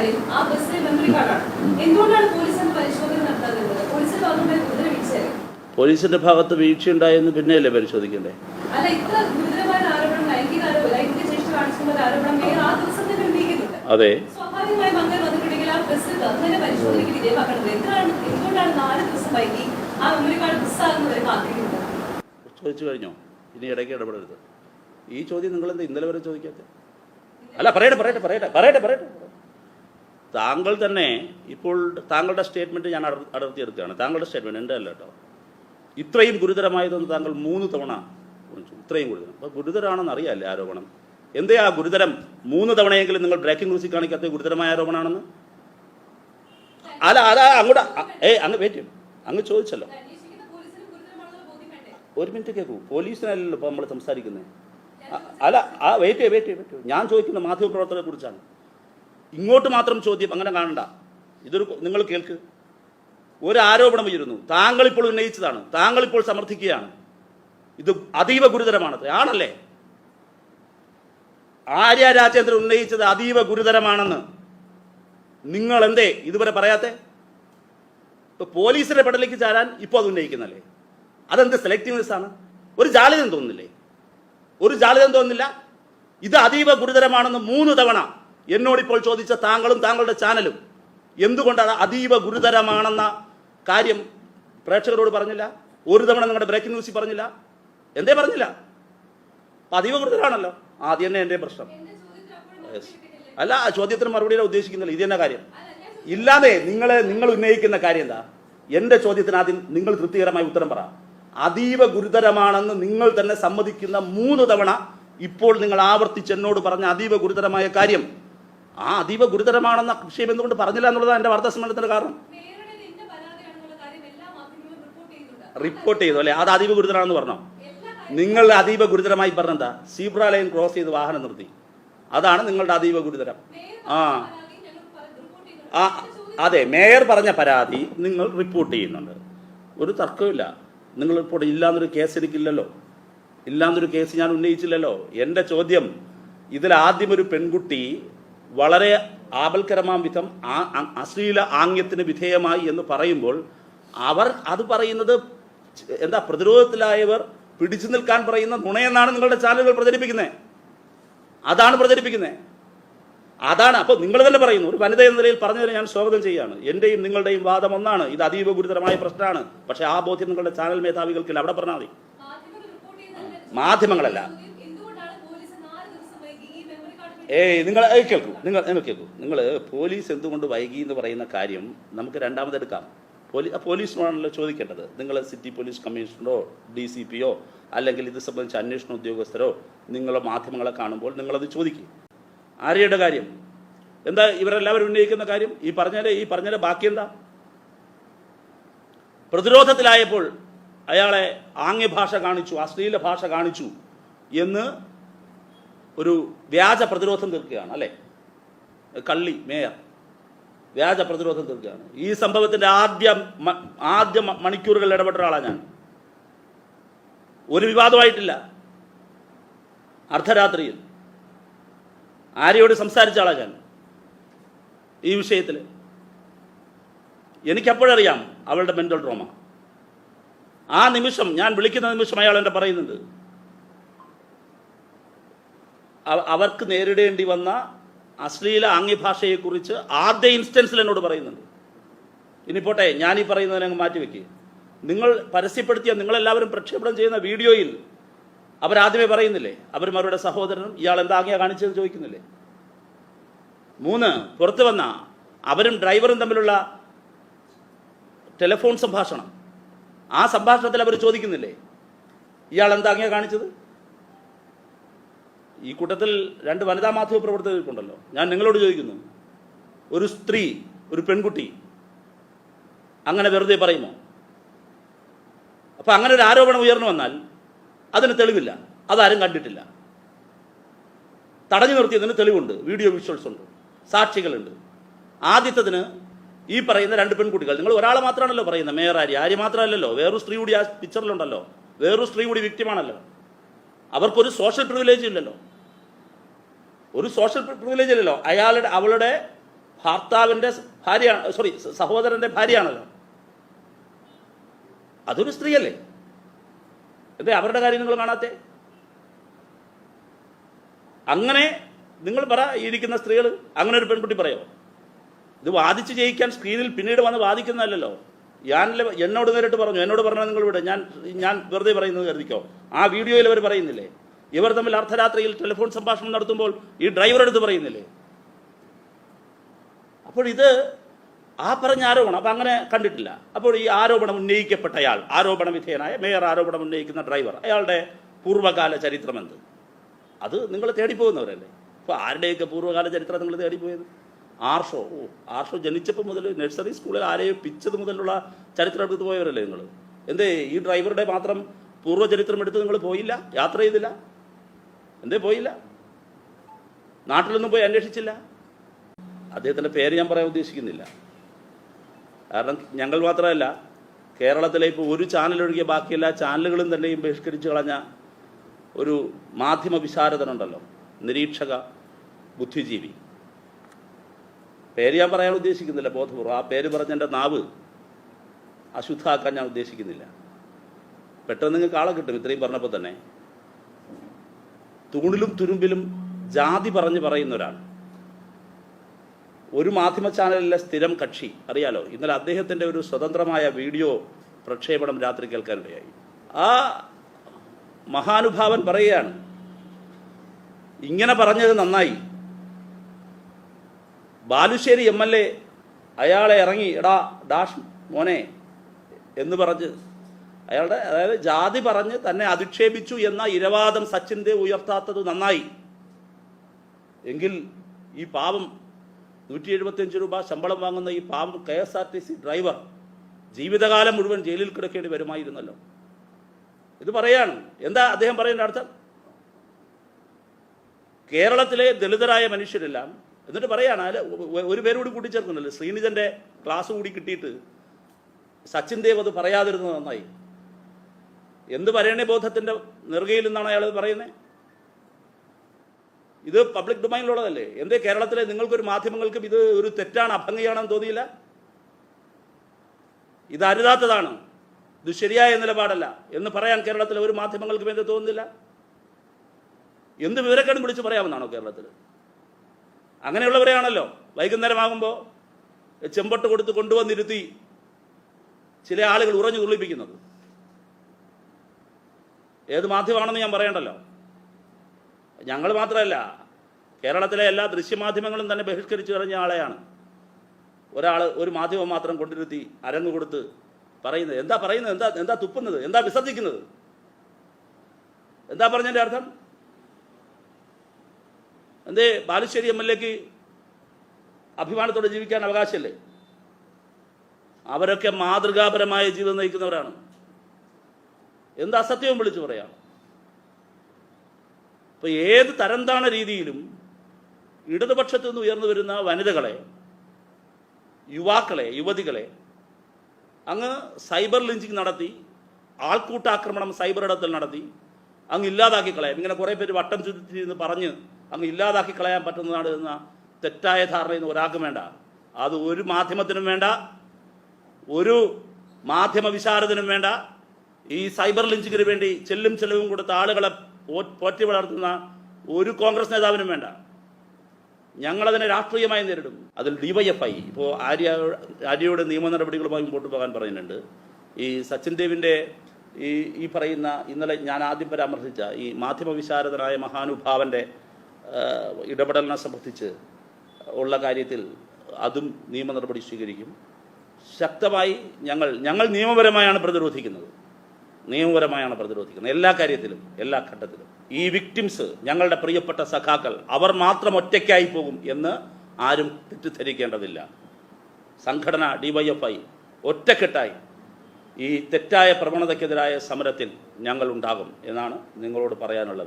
കാര്യം ആ ബസ്സിലെ മെമ്മറി കാർഡാണ്. എന്തുകൊണ്ടാണ് പോലീസ് അത് പരിശോധന നടത്താതിരുന്നത്? പോലീസിന്റെ ഭാഗത്ത് ഗുരുതര ഉണ്ടായെന്ന് പോലീസിന്റെ ഭാഗത്ത് വീഴ്ചയുണ്ടായെന്ന് പിന്നെയല്ലേ പരിശോധിക്കണ്ടേ? അല്ല ഇത്ര ഗുരുതരമായ ഒരു ആരോപണം ലൈംഗിക ആരോപണം ലൈംഗിക ചേഷ്ട കാണിച്ചുള്ള ഒരു ആരോപണം മേയർ ആ ദിവസം തന്നെ ഉന്നയിക്കുന്നുണ്ട് അതെ. സ്വാഭാവികമായും അങ്ങനെ വന്നിട്ടുണ്ടെങ്കിൽ ആ ബസ് അങ്ങനെ പരിശോധനയ്ക്ക് വിധേയമാക്കേണ്ടത് എന്തിനാണ് എന്തുകൊണ്ടാണ് നാല് ദിവസം വൈകി ആ മെമ്മറി കാർഡ് മിസ്സാകുന്നവരെ കാത്തിരിക്കുന്നത്? ചോദിച്ചു കഴിഞ്ഞോ? ഇനി ഇടയ്ക്ക് ഇടപെടരുത്. ഈ ചോദ്യം നിങ്ങൾ എന്താ ഇന്നലെ വരെ ചോദിക്കാത്ത? അല്ല പറയട്ടെ പറയട്ടെ പറയട്ടെ പറയട്ടെ പറയട്ടെ. താങ്കൾ തന്നെ ഇപ്പോൾ താങ്കളുടെ സ്റ്റേറ്റ്മെന്റ് ഞാൻ അടർ- അടർത്തിയെടുക്കുകയാണ് താങ്കളുടെ സ്റ്റേറ്റ്മെന്റ് എന്റെ അല്ല കേട്ടോ. ഇത്രയും ഗുരുതരമായതെന്ന് താങ്കൾ മൂന്ന് തവണ വിളിച്ചു. ഇത്രയും ഗുരുതരം. അപ്പോൾ ഗുരുതരമാണെന്ന് അറിയാമല്ലേ ആരോപണം? എന്തേ ആ ഗുരുതരം? മൂന്ന് തവണയെങ്കിലും നിങ്ങൾ ബ്രേക്കിംഗ് ന്യൂസിൽ കാണിക്കാത്ത ഗുരുതരമായ ആരോപണമാണെന്ന്? അല്ല അതാ അങ്ങോട്ട് ഏ അങ്ങ് വെയിറ്റ് അങ്ങ് ചോദിച്ചല്ലോ. ഒരു മിനിറ്റ് കേൾക്കൂ പോലീസിനല്ലല്ലോ ഇപ്പോൾ നമ്മൾ സംസാരിക്കുന്നത്. അല്ല ആ വെയിറ്റ് വെയിറ്റ് വെയിറ്റ് ഞാൻ ചോദിക്കുന്ന മാധ്യമപ്രവർത്തകരെ കുറിച്ചാണ്. ഇങ്ങോട്ട് മാത്രം ചോദ്യം അങ്ങനെ കാണണ്ട. ഇതൊരു നിങ്ങൾ കേൾക്ക്. ഒരു ആരോപണം ഉയരുന്നു. താങ്കൾ ഇപ്പോൾ ഉന്നയിച്ചതാണ്. താങ്കൾ ഇപ്പോൾ സമർത്ഥിക്കുകയാണ്. ഇത് അതീവ ഗുരുതരമാണ്. ആണല്ലേ? ആര്യ രാജേന്ദ്രൻ ഉന്നയിച്ചത് അതീവ ഗുരുതരമാണെന്ന് നിങ്ങൾ എന്തേ ഇതുവരെ പറയാത്തെ? പോലീസിന്റെ പെടലേക്ക് ചാരാൻ ഇപ്പോൾ അത് ഉന്നയിക്കുന്നല്ലേ? അതെന്ത് സെലക്റ്റീവ്നെസ് ആണ്? ഒരു ജാളിതം തോന്നുന്നില്ലേ? ഒരു ജാളിതം തോന്നുന്നില്ല. ഇത് അതീവ ഗുരുതരമാണെന്ന് മൂന്ന് തവണ എന്നോട് ഇപ്പോൾ ചോദിച്ച താങ്കളും താങ്കളുടെ ചാനലും എന്തുകൊണ്ടാണ് അതീവ ഗുരുതരമാണെന്ന കാര്യം പ്രേക്ഷകരോട് പറഞ്ഞില്ല? ഒരു തവണ നിങ്ങളുടെ ബ്രേക്കിംഗ് ന്യൂസിൽ പറഞ്ഞില്ല. എന്തേ പറഞ്ഞില്ല? അതീവ ഗുരുതരമാണല്ലോ. ആദ്യം തന്നെ എന്റെ പ്രശ്നം? അല്ല ആ ചോദ്യത്തിന് മറുപടിയുടെ ഉദ്ദേശിക്കുന്നില്ല. ഇത് തന്നെ കാര്യം. ഇല്ലാതെ നിങ്ങളെ നിങ്ങൾ ഉന്നയിക്കുന്ന കാര്യം എന്താ? എന്റെ ചോദ്യത്തിന് ആദ്യം നിങ്ങൾ തൃപ്തികരമായി ഉത്തരം പറ. അതീവ ഗുരുതരമാണെന്ന് നിങ്ങൾ തന്നെ സമ്മതിക്കുന്ന മൂന്ന് തവണ ഇപ്പോൾ നിങ്ങൾ ആവർത്തിച്ച് എന്നോട് പറഞ്ഞ അതീവ ഗുരുതരമായ കാര്യം ആ അതീവ ഗുരുതരമാണെന്ന വിഷയം എന്തുകൊണ്ട് പറഞ്ഞില്ല എന്നുള്ളതാണ് എന്റെ വാർത്താ സമ്മേളനത്തിന്റെ കാരണം. റിപ്പോർട്ട് ചെയ്തു അല്ലേ? അത് അതീവ ഗുരുതരമാണെന്ന് പറഞ്ഞോ? നിങ്ങൾ അതീവ ഗുരുതരമായി പറഞ്ഞെന്താ? സീബ്ര ലൈൻ ക്രോസ് ചെയ്ത് വാഹനം നിർത്തി. അതാണ് നിങ്ങളുടെ അതീവ ഗുരുതരം. ആ. ആ അതെ മേയർ പറഞ്ഞ പരാതി നിങ്ങൾ റിപ്പോർട്ട് ചെയ്യുന്നുണ്ട്. ഒരു തർക്കമില്ല നിങ്ങൾ റിപ്പോർട്ട് ഇല്ലാന്നൊരു കേസ് എനിക്കില്ലല്ലോ. ഇല്ലാന്നൊരു കേസ് ഞാൻ ഉന്നയിച്ചില്ലല്ലോ. എന്റെ ചോദ്യം ഇതിൽ ആദ്യം ഒരു പെൺകുട്ടി വളരെ ആപൽക്കരമാം വിധം അശ്ലീല ആംഗ്യത്തിന് വിധേയമായി എന്ന് പറയുമ്പോൾ അവർ അത് പറയുന്നത് എന്താ പ്രതിരോധത്തിലായവർ പിടിച്ചു നിൽക്കാൻ പറയുന്ന നുണയെന്നാണ് നിങ്ങളുടെ ചാനലുകൾ പ്രചരിപ്പിക്കുന്നത് അതാണ് പ്രചരിപ്പിക്കുന്നത് അതാണ് അപ്പോൾ നിങ്ങൾ തന്നെ പറയുന്നു ഒരു വനിത എന്ന നിലയിൽ പറഞ്ഞതിന് ഞാൻ സ്വാഗതം ചെയ്യാണ്. എന്റെയും നിങ്ങളുടെയും വാദം ഒന്നാണ് ഇത് അതീവ ഗുരുതരമായ പ്രശ്നമാണ്. പക്ഷേ ആ ബോധ്യം നിങ്ങളുടെ ചാനൽ മേധാവികൾക്കില്ല അവിടെ പറഞ്ഞാൽ മതി. മാധ്യമങ്ങളല്ല ചോദ്യം എന്തുകൊണ്ടാണ് പോലീസ് നാല് ദിവസം വൈകി ഈ മെമ്മറി കാർഡ് ഏയ് നിങ്ങൾ കേൾക്കൂ. നിങ്ങൾ നിങ്ങൾ കേൾക്കൂ. നിങ്ങൾ പോലീസ് എന്തുകൊണ്ട് വൈകി എന്ന് പറയുന്ന കാര്യം നമുക്ക് രണ്ടാമതെടുക്കാം പോലീ പോലീസിനോടാണല്ലോ ചോദിക്കേണ്ടത്. നിങ്ങൾ സിറ്റി പോലീസ് കമ്മീഷണറോ ഡി സി പിയോ അല്ലെങ്കിൽ ഇത് സംബന്ധിച്ച് അന്വേഷണ ഉദ്യോഗസ്ഥരോ നിങ്ങളെ മാധ്യമങ്ങളെ കാണുമ്പോൾ നിങ്ങളത് ചോദിക്കും. ആര്യയുടെ കാര്യം. എന്താ ഇവരെല്ലാവരും ഉന്നയിക്കുന്ന കാര്യം? ഈ പറഞ്ഞാലേ ഈ പറഞ്ഞതിന്റെ ബാക്കി എന്താ പ്രതിരോധത്തിലായപ്പോൾ അയാളെ ആംഗ്യഭാഷ കാണിച്ചു അശ്ലീല ഭാഷ കാണിച്ചു എന്ന് ഒരു വ്യാജ പ്രതിരോധം തീർക്കുകയാണ് അല്ലേ? കള്ളി മേയർ. വ്യാജ പ്രതിരോധം തീർക്കുകയാണ്. ഈ സംഭവത്തിന്റെ ആദ്യ ആദ്യ മണിക്കൂറുകൾ ഇടപെട്ട ഒരാളാണ് ഞാൻ. ഒരു വിവാദമായിട്ടില്ല. അർദ്ധരാത്രിയിൽ. ആരെയോട് സംസാരിച്ച ആളാണ് ഞാൻ? ഈ വിഷയത്തിൽ. എനിക്കപ്പോഴറിയാം അവളുടെ മെന്റൽ ട്രോമ. ആ നിമിഷം ഞാൻ വിളിക്കുന്ന നിമിഷം അയാൾ എന്നെ പറയുന്നുണ്ട്. അവർക്ക് നേരിടേണ്ടി വന്ന അശ്ലീല ആംഗ്യഭാഷയെക്കുറിച്ച് ആദ്യ ഇൻസ്റ്റൻസിൽ എന്നോട് പറയുന്നുണ്ട്. ഇനി പോട്ടെ ഞാൻ ഈ പറയുന്നതിനെ അങ്ങ് മാറ്റിവെക്കുക നിങ്ങൾ പരസ്യപ്പെടുത്തിയ നിങ്ങളെല്ലാവരും പ്രക്ഷേപണം ചെയ്യുന്ന വീഡിയോയിൽ അവരാദ്യമേ പറയുന്നില്ലേ? അവരും അവരുടെ സഹോദരനും ഇയാൾ എന്താ ആംഗ്യ കാണിച്ചതെന്ന് ചോദിക്കുന്നില്ലേ? മൂന്ന് പുറത്തു വന്ന അവരും ഡ്രൈവറും തമ്മിലുള്ള ടെലിഫോൺ സംഭാഷണം. ആ സംഭാഷണത്തിൽ അവർ ചോദിക്കുന്നില്ലേ? ഇയാൾ എന്താ ആംഗ്യ കാണിച്ചത്? ഈ കൂട്ടത്തിൽ രണ്ട് വനിതാ മാധ്യമ പ്രവർത്തകർക്കുണ്ടല്ലോ. ഞാൻ നിങ്ങളോട് ചോദിക്കുന്നു ഒരു സ്ത്രീ ഒരു പെൺകുട്ടി അങ്ങനെ വെറുതെ പറയുമോ? അപ്പോൾ അങ്ങനെ ഒരു ആരോപണം ഉയർന്നു വന്നാൽ അതിന് തെളിവില്ല. അതാരും കണ്ടിട്ടില്ല. തടഞ്ഞു നിർത്തിയതിന് തെളിവുണ്ട് വീഡിയോ വിഷ്വൽസ് ഉണ്ട് സാക്ഷികളുണ്ട്. ആദ്യത്തതിന് ഈ പറയുന്ന രണ്ട് പെൺകുട്ടികൾ നിങ്ങൾ ഒരാളെ മാത്രമാണല്ലോ പറയുന്നത് മേയർ ആര്യ ആര്യ മാത്രമല്ലല്ലോ വേറൊരു സ്ത്രീ കൂടി ആ പിക്ചറിലുണ്ടല്ലോ വേറൊരു സ്ത്രീ കൂടി വ്യക്തിമാണല്ലോ അവർക്കൊരു സോഷ്യൽ പ്രിവിലേജ് ഇല്ലല്ലോ. ഒരു സോഷ്യൽ പ്രിവിലേജ് അല്ലല്ലോ. അയാളുടെ അവളുടെ ഭർത്താവിന്റെ ഭാര്യ സോറി സഹോദരന്റെ ഭാര്യയാണല്ലോ. അതൊരു സ്ത്രീയല്ലേ? എന്തേ അവരുടെ കാര്യം നിങ്ങൾ കാണാത്തെ? അങ്ങനെ നിങ്ങൾ പറ ഇരിക്കുന്ന സ്ത്രീകൾ അങ്ങനെ ഒരു പെൺകുട്ടി പറയോ? ഇത് വാദിച്ച് ജയിക്കാൻ സ്ക്രീനിൽ പിന്നീട് വന്ന് വാദിക്കുന്നതല്ലല്ലോ. ഞാൻ എന്നോട് നേരിട്ട് പറഞ്ഞു? എന്നോട് പറഞ്ഞാൽ നിങ്ങൾ ഇവിടെ ഞാൻ ഞാൻ വെറുതെ പറയുന്നത് കരുതിക്കോ? ആ വീഡിയോയിൽ അവർ പറയുന്നില്ലേ? ഇവർ തമ്മിൽ അർദ്ധരാത്രിയിൽ ടെലിഫോൺ സംഭാഷണം നടത്തുമ്പോൾ ഈ ഡ്രൈവർ എടുത്ത് പറയുന്നില്ലേ? അപ്പോൾ ഇത് ആ പറഞ്ഞ ആരോപണം അപ്പം അങ്ങനെ കണ്ടിട്ടില്ല. അപ്പോൾ ഈ ആരോപണം ഉന്നയിക്കപ്പെട്ടയാൾ ആരോപണ വിധേയനായ മേയർ ആരോപണം ഉന്നയിക്കുന്ന ഡ്രൈവർ അയാളുടെ പൂർവകാല ചരിത്രം എന്ത്? അത് നിങ്ങൾ തേടിപ്പോകുന്നവരല്ലേ? അപ്പോൾ ആരുടെയൊക്കെ പൂർവകാല ചരിത്രം നിങ്ങൾ തേടിപ്പോയത്? ആർഷോ ഓ ആർഷോ ജനിച്ചപ്പോൾ മുതൽ നഴ്സറി സ്കൂളിൽ ആരെയും പിച്ചത് മുതലുള്ള ചരിത്രം എടുത്ത് പോയവരല്ലേ നിങ്ങൾ? എന്തേ ഈ ഡ്രൈവറുടെ മാത്രം പൂർവചരിത്രം എടുത്ത് നിങ്ങൾ പോയില്ല? യാത്ര ചെയ്തില്ല? എന്തേ പോയില്ല? നാട്ടിലൊന്നും പോയി അന്വേഷിച്ചില്ല. അദ്ദേഹത്തിന്റെ പേര് ഞാൻ പറയാൻ ഉദ്ദേശിക്കുന്നില്ല. കാരണം ഞങ്ങൾ മാത്രമല്ല കേരളത്തിലെ ഇപ്പോൾ ഒരു ചാനൽ ഒഴികെ ബാക്കി എല്ലാ ചാനലുകളും തന്നെയും ബഹിഷ്കരിച്ച് കളഞ്ഞ ഒരു മാധ്യമ വിശാരദനുണ്ടല്ലോ നിരീക്ഷക ബുദ്ധിജീവി. പേര് ഞാൻ പറയാൻ ഉദ്ദേശിക്കുന്നില്ല ബോധപൂർവം ആ പേര് പറഞ്ഞ എന്റെ നാവ് അശുദ്ധാക്കാൻ ഞാൻ ഉദ്ദേശിക്കുന്നില്ല. പെട്ടെന്ന് നിങ്ങൾക്ക് ആളെ കിട്ടും ഇത്രയും പറഞ്ഞപ്പോൾ തന്നെ. തൂണിലും തുരുമ്പിലും ജാതി പറഞ്ഞ് പറയുന്ന ഒരാൾ ഒരു മാധ്യമ ചാനലിലെ സ്ഥിരം കക്ഷി. അറിയാലോ? ഇന്നലെ അദ്ദേഹത്തിന്റെ ഒരു സ്വതന്ത്രമായ വീഡിയോ പ്രക്ഷേപണം രാത്രി കേൾക്കാനിടയായി. ആ മഹാനുഭാവൻ പറയുകയാണ് ഇങ്ങനെ പറഞ്ഞത് നന്നായി. ബാലുശ്ശേരി എം എൽ എ അയാളെ ഇറങ്ങി എടാ ഡാഷ് മോനെ എന്ന് പറഞ്ഞ് അയാളുടെ അതായത് ജാതി പറഞ്ഞ് തന്നെ അധിക്ഷേപിച്ചു എന്ന ഇരവാദം സച്ചിൻ ദേവ് ഉയർത്താത്തത് നന്നായി. എങ്കിൽ ഈ പാവം നൂറ്റി എഴുപത്തിയഞ്ച് രൂപ ശമ്പളം വാങ്ങുന്ന ഈ പാവം K S R T C driver ജീവിതകാലം മുഴുവൻ ജയിലിൽ കിടക്കേണ്ടി വരുമായിരുന്നല്ലോ. ഇത് പറയാണ്. എന്താ അദ്ദേഹം പറയേണ്ട അർത്ഥം? കേരളത്തിലെ ദളിതരായ മനുഷ്യരെല്ലാം എന്നിട്ട് പറയാണ് അല്ല ഒരു പേരോട് കൂടി ശ്രീനിധന്റെ ക്ലാസ് കൂടി കിട്ടിയിട്ട് സച്ചിൻ ദേവ് അത് പറയാതിരുന്നത് നന്നായി. എന്ത് പറയണേ ബോധത്തിന്റെ നെറുകയിൽ നിന്നാണ് അയാൾ പറയുന്നത് ഇത് പബ്ലിക് ഡൊമൈനിലുള്ളതല്ലേ എന്തേ കേരളത്തിലെ നിങ്ങൾക്കൊരു മാധ്യമങ്ങൾക്കും ഇത് ഒരു തെറ്റാണ് അഭംഗിയാണെന്ന് തോന്നിയില്ല? ഇത് അരുതാത്തതാണ്. ഇത് ശരിയായ നിലപാടല്ല. എന്ന് പറയാൻ കേരളത്തിലെ ഒരു മാധ്യമങ്ങൾക്കും എന്ത് തോന്നുന്നില്ല? എന്ത് വിവരക്കേടും വിളിച്ച് പറയാമെന്നാണോ കേരളത്തിൽ? അങ്ങനെയുള്ളവരെയാണല്ലോ. വൈകുന്നേരമാകുമ്പോൾ ചെമ്പട്ട് കൊടുത്ത് കൊണ്ടുവന്നിരുത്തി ചില ആളുകൾ ഉറഞ്ഞു തുള്ളിപ്പിക്കുന്നത്. ഏത് മാധ്യമമാണെന്ന് ഞാൻ പറയണ്ടല്ലോ. ഞങ്ങൾ മാത്രമല്ല കേരളത്തിലെ എല്ലാ ദൃശ്യമാധ്യമങ്ങളും തന്നെ ബഹിഷ്കരിച്ചു കളഞ്ഞ ആളെയാണ്. ഒരാൾ ഒരു മാധ്യമം മാത്രം കൊണ്ടിരുത്തി അരങ്ങ് കൊടുത്ത് പറയുന്നത്. എന്താ പറയുന്നത്? എന്താ എന്താ തുപ്പുന്നത്? എന്താ വിസർജിക്കുന്നത്? എന്താ പറഞ്ഞതിന്റെ അർത്ഥം? എന്തേ ബാലുശ്ശേരി എം എൽ എക്ക് അഭിമാനത്തോടെ ജീവിക്കാൻ അവകാശമല്ലേ? അവരൊക്കെ മാതൃകാപരമായ ജീവിതം നയിക്കുന്നവരാണ്. എന്ത് അസത്യവും വിളിച്ചു പറയാം? ഇപ്പൊ ഏത് തരംതാണ രീതിയിലും ഇടതുപക്ഷത്തു നിന്ന് ഉയർന്നു വരുന്ന വനിതകളെ യുവാക്കളെ യുവതികളെ അങ്ങ് സൈബർ ലിഞ്ചിങ് നടത്തി ആൾക്കൂട്ടാക്രമണം സൈബർ ഇടത്തിൽ നടത്തി അങ്ങ് ഇല്ലാതാക്കി കളയാം. ഇങ്ങനെ കുറേ പേര് വട്ടം ചുറ്റി എന്ന് പറഞ്ഞ് അങ്ങ് ഇല്ലാതാക്കി കളയാൻ പറ്റുന്നതാണ് എന്ന തെറ്റായ ധാരണയൊന്നും ഒരാൾക്കും വേണ്ട. അത് ഒരു മാധ്യമത്തിനും വേണ്ട ഒരു മാധ്യമ വിശാരദനും വേണ്ട ഈ സൈബർ ലിഞ്ചിങ്ങിന് വേണ്ടി ചെല്ലും ചെലവും കൊടുത്ത ആളുകളെ പോറ്റി വളർത്തുന്ന ഒരു കോൺഗ്രസ് നേതാവിനും വേണ്ട. ഞങ്ങളതിനെ രാഷ്ട്രീയമായി നേരിടും. അതിൽ ഡിവൈഎഫ്ഐ ഇപ്പോൾ ആര്യ ആര്യയുടെ നിയമ നടപടികളുമായി മുമ്പോട്ട് പോകാൻ പറയുന്നുണ്ട്. ഈ സച്ചിൻ ദേവിന്റെ ഈ ഈ പറയുന്ന ഇന്നലെ ഞാൻ ആദ്യം പരാമർശിച്ച ഈ മാധ്യമ വിശാരദനായ മഹാനുഭാവന്റെ ഇടപെടലിനെ സംബന്ധിച്ച് ഉള്ള കാര്യത്തിൽ അതും നിയമ നടപടി സ്വീകരിക്കും. ശക്തമായി ഞങ്ങൾ ഞങ്ങൾ നിയമപരമായാണ് പ്രതിരോധിക്കുന്നത്. നിയമപരമായാണ് പ്രതിരോധിക്കുന്നത്. എല്ലാ കാര്യത്തിലും എല്ലാ ഘട്ടത്തിലും. ഈ വിക്ടിംസ് ഞങ്ങളുടെ പ്രിയപ്പെട്ട സഖാക്കൾ അവർ മാത്രം ഒറ്റയ്ക്കായി പോകും എന്ന് ആരും തെറ്റിദ്ധരിക്കേണ്ടതില്ല. സംഘടന ഡിവൈഎഫ്ഐ ഒറ്റക്കെട്ടായി ഈ തെറ്റായ പ്രവണതയ്ക്കെതിരായ സമരത്തിൽ ഞങ്ങൾ ഉണ്ടാകും എന്നാണ് നിങ്ങളോട് പറയാനുള്ളത്.